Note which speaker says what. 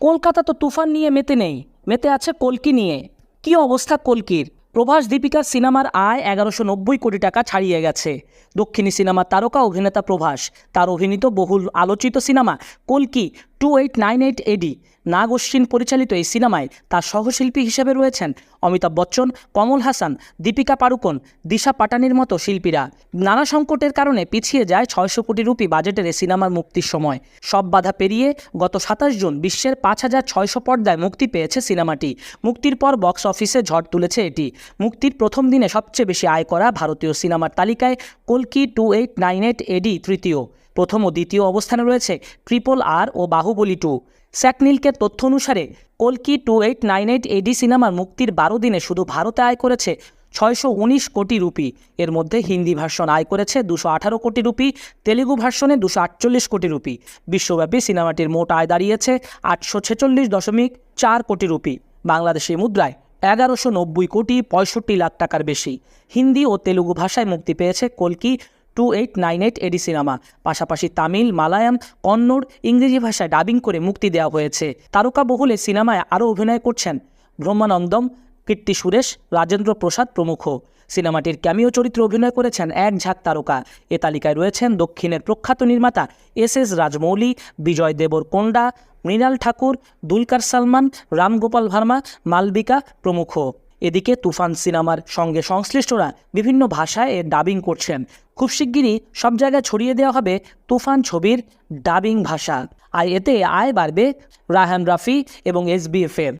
Speaker 1: কলকাতা তো তুফান নিয়ে মেতে নেই, মেতে আছে কলকি নিয়ে। কি অবস্থা কলকির? প্রভাস দীপিকার সিনেমার আয় এগারোশো নব্বই কোটি টাকা ছাড়িয়ে গেছে। দক্ষিণী সিনেমার তারকা অভিনেতা প্রভাস, তার অভিনীত বহুল আলোচিত cinema কলকি two eight nine eight AD Nag Ashwin পরিচালিত এই সিনেমায় তার সহশিল্পী হিসেবে রয়েছেন অমিতাভ বচ্চন, কমল হাসান, দীপিকা পাড়ুকোন, দিশা পাটানির মতো শিল্পীরা। নানা সংকটের কারণে পিছিয়ে যায় ছয়শো কোটি রুপি বাজেটের এই সিনেমার মুক্তির সময়। সব বাধা পেরিয়ে গত সাতাশ জুন বিশ্বের পাঁচ হাজার ছয়শো পর্দায় মুক্তি পেয়েছে সিনেমাটি। মুক্তির পর বক্স অফিসে ঝড় তুলেছে এটি। মুক্তির প্রথম দিনে সবচেয়ে বেশি আয় করা ভারতীয় সিনেমার তালিকায় কলকি two eight nine eight AD তৃতীয়। প্রথম ও দ্বিতীয় অবস্থানে রয়েছে ট্রিপল আর ও বাহুবলী টু। স্যাকনিলকের তথ্য অনুসারে, কলকি two eight nine eight AD সিনেমার মুক্তির বারো দিনে শুধু ভারতে আয় করেছে ছয়শো উনিশ কোটি রুপি। এর মধ্যে হিন্দি ভার্সন আয় করেছে দুশো আঠারো কোটি রুপি, তেলেগু ভার্সনে দুশো আটচল্লিশ কোটি রুপি। বিশ্বব্যাপী সিনেমাটির মোট আয় দাঁড়িয়েছে আটশো ছেচল্লিশ দশমিক চার কোটি রুপি। বাংলাদেশি মুদ্রায় এগারোশো নব্বই কোটি পঁয়ষট্টি লাখ টাকার বেশি। হিন্দি ও তেলুগু ভাষায় মুক্তি পেয়েছে কলকি two eight nine eight AD cinema পাশাপাশি তামিল মালায়াম কন্নড়, ইংরেজি ভাষায় ডাবিং করে মুক্তি দেওয়া হয়েছে। তারকা বহুলে সিনেমায় আরও অভিনয় করছেন ব্রহ্মানন্দম, কীর্তি সুরেশ, রাজেন্দ্র প্রসাদ প্রমুখ। সিনেমাটির ক্যামিও চরিত্রে অভিনয় করেছেন এক ঝাঁক তারকা। এ তালিকায় রয়েছেন দক্ষিণের প্রখ্যাত নির্মাতা এস এস রাজমৌলি, বিজয় দেবর কোন্ডা, মৃণাল ঠাকুর, দুলকার সালমান, রামগোপাল ভার্মা, মালবিকা প্রমুখ। এদিকে তুফান সিনেমার সঙ্গে সংশ্লিষ্টরা বিভিন্ন ভাষায় এর ডাবিং করছেন। খুব শিগগিরই সব জায়গায় ছড়িয়ে দেওয়া হবে তুফান ছবির ডাবিং ভাষা। আর এতে আয় বাড়বে রাহান রাফি এবং এসবিএফের।